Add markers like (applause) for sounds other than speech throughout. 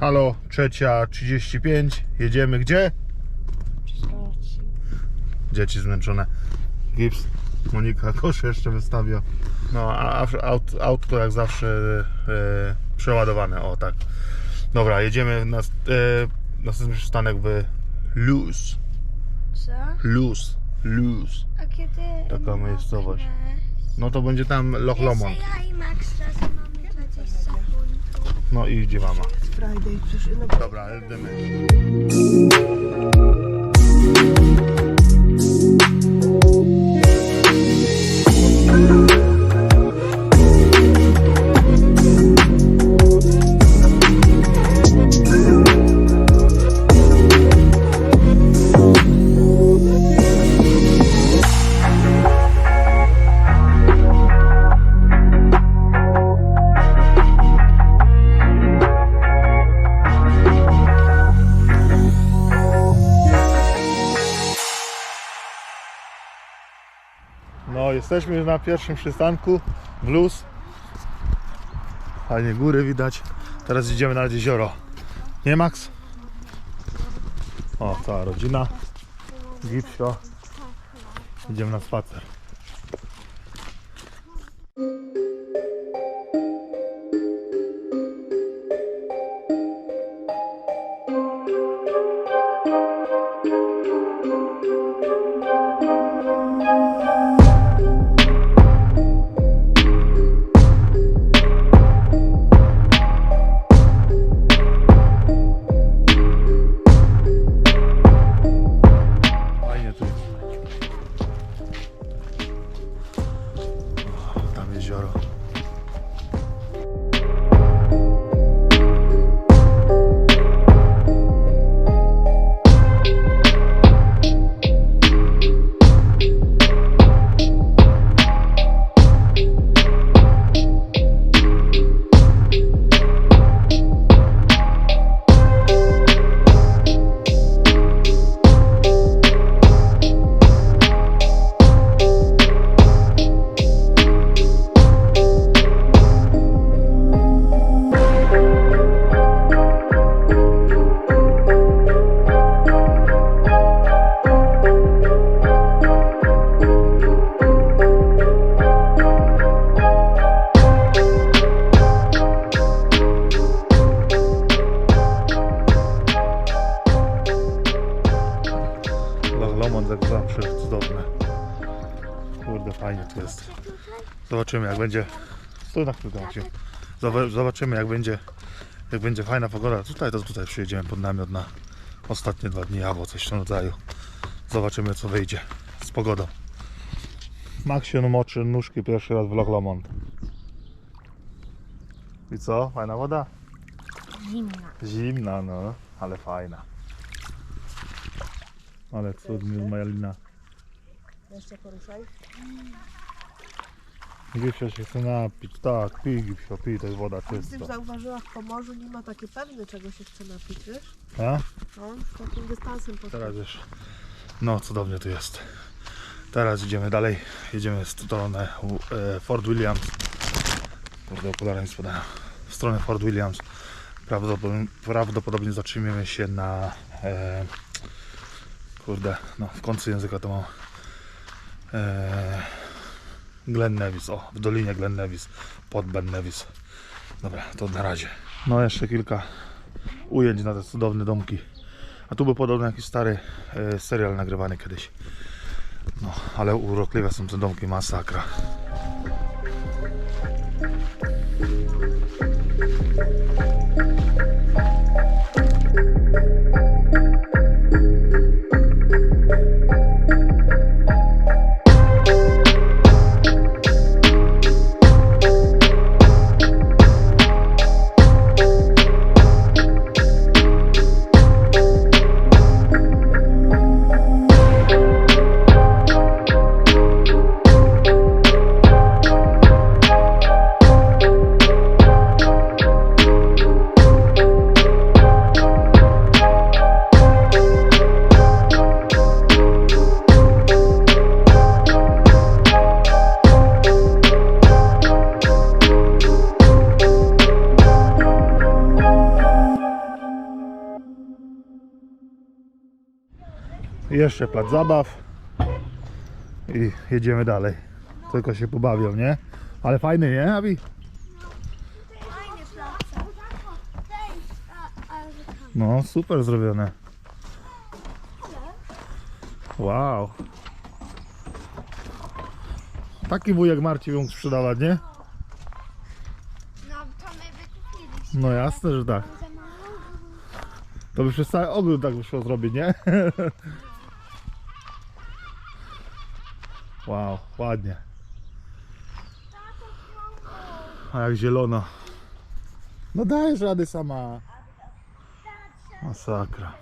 Halo, trzecia 35. Jedziemy gdzie? Dzieci zmęczone. Gips. Monika kosz jeszcze wystawia. No, a aut, autko jak zawsze e, przeładowane. O tak. Dobra, jedziemy na e, następny przystanek w Luz. Co? Luz. Luz. A kiedy... Taka miejscowość. No to będzie tam Loch Lomond. Max razem mamy 20 punktów. No i idzie mama. Friday przyszły. No, Dobra. Jesteśmy na pierwszym przystanku w Luz. Fajnie góry widać. Teraz idziemy nad jezioro. Nie, Max? O, cała rodzina. Gipsio. Idziemy na spacer. Zobaczymy jak będzie. Stój na chwilkę, Zobaczymy jak będzie, jak będzie fajna pogoda. Tutaj to tutaj przyjedziemy pod namiot na ostatnie dwa dni albo coś w tym rodzaju. Zobaczymy co wyjdzie z pogodą. Maksiu moczy nóżki pierwszy raz w Loch Lomond. I co? Fajna woda? Zimna. Zimna, no, ale fajna. Ale cudnie z Majalina. jeszcze poruszaj. Gipsio się chce napić. Tak, pij Gipsio, pij, to jest woda A Gdybyś czysta. zauważyła w Pomorzu nie ma takie pewne czego się chce napić, wiesz? A? No, z takim dystansem po Teraz już. No, cudownie tu jest. Teraz idziemy dalej. Jedziemy w stronę e, Fort Williams. Kurde, okulary mi spadają. W stronę Fort Williams. Prawdopodobnie, prawdopodobnie zatrzymiemy się na... E, kurde, no w końcu języka to mam. E, Glen Nevis, o, w Dolinie Glen Nevis, pod Ben Nevis. Dobra, to na razie. No, jeszcze kilka ujęć na te cudowne domki. A tu był podobno jakiś stary e, serial nagrywany kiedyś. No, ale urokliwe są te domki, masakra. Jeszcze plac zabaw. I jedziemy dalej. Tylko się pobawią, nie? Ale fajny, nie, Abi? No, super zrobione. Wow. Taki wujek Marci mógł sprzedawać, nie? No jasne, że tak. To by przez cały ogród tak wyszło zrobić, nie? (laughs) Wow, ładnie. A jak zielono. No dajesz rady sama. Masakra.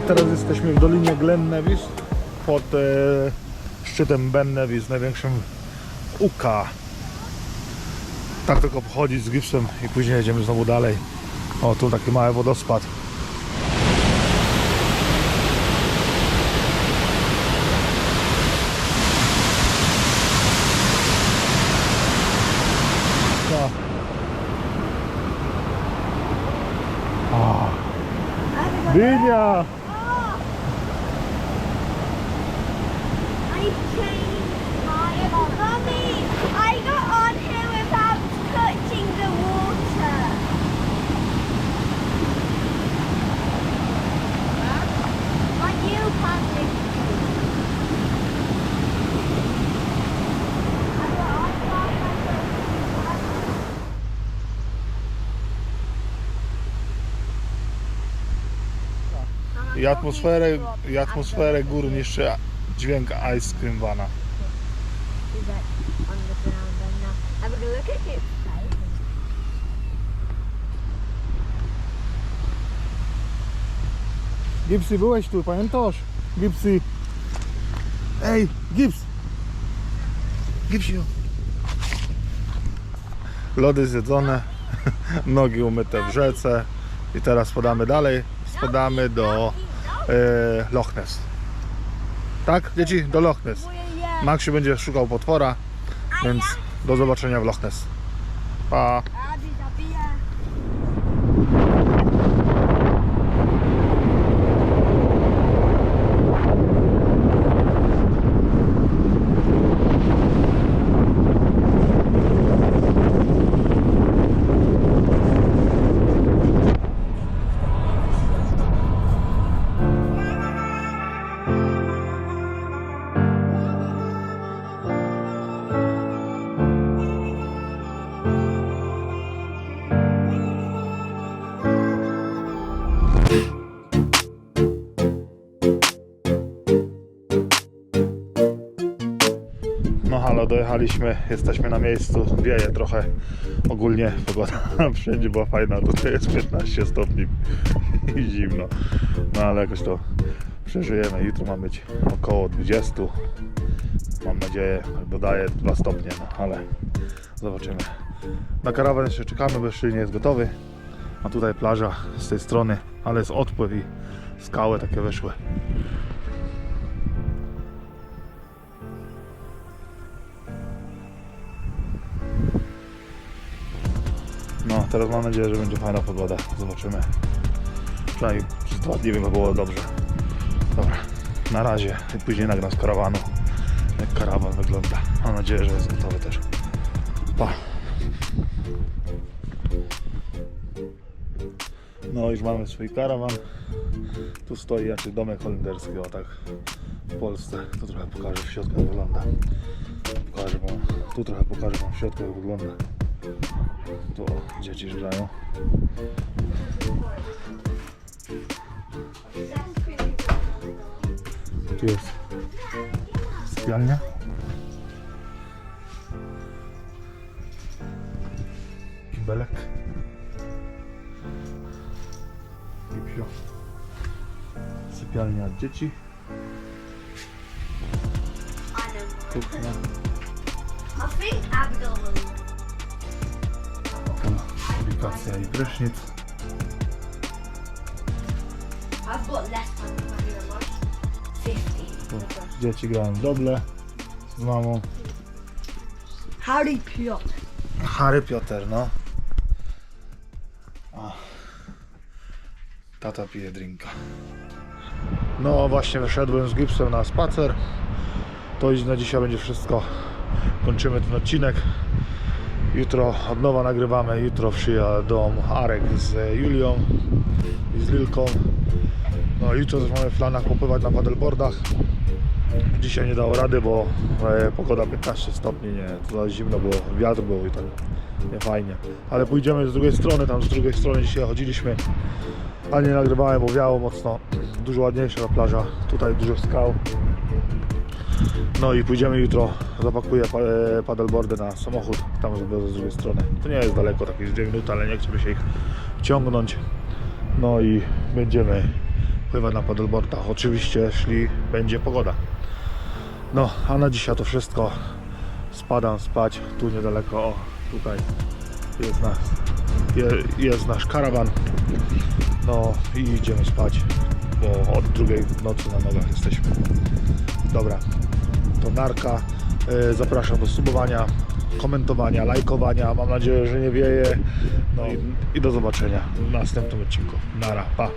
A teraz jesteśmy w Dolinie Glen Nevis pod e, szczytem Ben Nevis, największym UK. Tak tylko pochodzić z gipsem i później jedziemy znowu dalej. O, tu taki mały wodospad. No. I atmosferę, i atmosferę gór niszczy dźwięk Ice Cream Vana. Gipsy, byłeś tu, pamiętasz? Gipsy. Ej, Gips! Gipsiu. Lody zjedzone, (laughs) nogi umyte w rzece i teraz spadamy dalej. Spadamy do e, Loch Ness. Tak, dzieci? Do Loch Ness. Maksiu będzie szukał potwora, więc do zobaczenia w Loch Ness. Pa! Dojechaliśmy, jesteśmy na miejscu, wieje trochę. Ogólnie pogoda (laughs) wszędzie była fajna, tutaj jest 15 stopni (laughs) i zimno. No ale jakoś to przeżyjemy. Jutro ma być około 20. Mam nadzieję, dodaję 2 stopnie, no ale zobaczymy. Na karawan jeszcze czekamy, bo jeszcze nie jest gotowy. A tutaj plaża z tej strony, ale jest odpływ i skały takie wyszły. Teraz mam nadzieję, że będzie fajna pogoda. Zobaczymy. Przynajmniej przez dwa dni by było dobrze. Dobra, na razie. Później nagram z karawanu, jak karawan wygląda. Mam nadzieję, że jest gotowy też. Pa. No, już mamy swój karawan. Tu stoi jakiś domek holenderski, o tak w Polsce. To trochę pokażę w środku jak wygląda. Pokażę wam, tu trochę pokażę wam w środku jak wygląda. Tu o, dzieci żygają. Tu jest sypialnia. Kibelek. Gipsio. Sypialnia dzieci. I. Kuchnia. I think do much. Fifty. Tu dzieci grają w doble z mamą. Harry Piotr. Harry Piotr, no. A. Tata pije drinka. No właśnie wyszedłem z gipsem na spacer. To już na dzisiaj będzie wszystko. Kończymy ten odcinek. Jutro od nowa nagrywamy. Jutro przyjadą Arek z Julią i z Lilką. No jutro też mamy w planach popływać na paddleboardach. Dzisiaj nie dało rady, bo e, pogoda 15 stopni, nie, to za zimno było, wiatr był i tak nie fajnie. Ale pójdziemy z drugiej strony, tam z drugiej strony dzisiaj chodziliśmy, ale nie nagrywałem, bo wiało mocno. Dużo ładniejsza plaża, tutaj dużo skał. No i pójdziemy jutro, zapakuję pa- e, paddleboardy na samochód, tam z drugiej strony. To nie jest daleko, jakieś 2 minuty, ale nie chcemy się ich ciągnąć. No i będziemy pływać na paddleboardach, oczywiście jeśli będzie pogoda. No, a na dzisiaj to wszystko. Spadam spać, tu niedaleko, o, tutaj jest nasz, je, jest nasz karawan. No i idziemy spać, bo od drugiej nocy na nogach jesteśmy. Dobra, to narka. E, Zapraszam do subowania, komentowania, lajkowania. Mam nadzieję, że nie wieje. No i, i do zobaczenia w następnym odcinku. Nara, pa.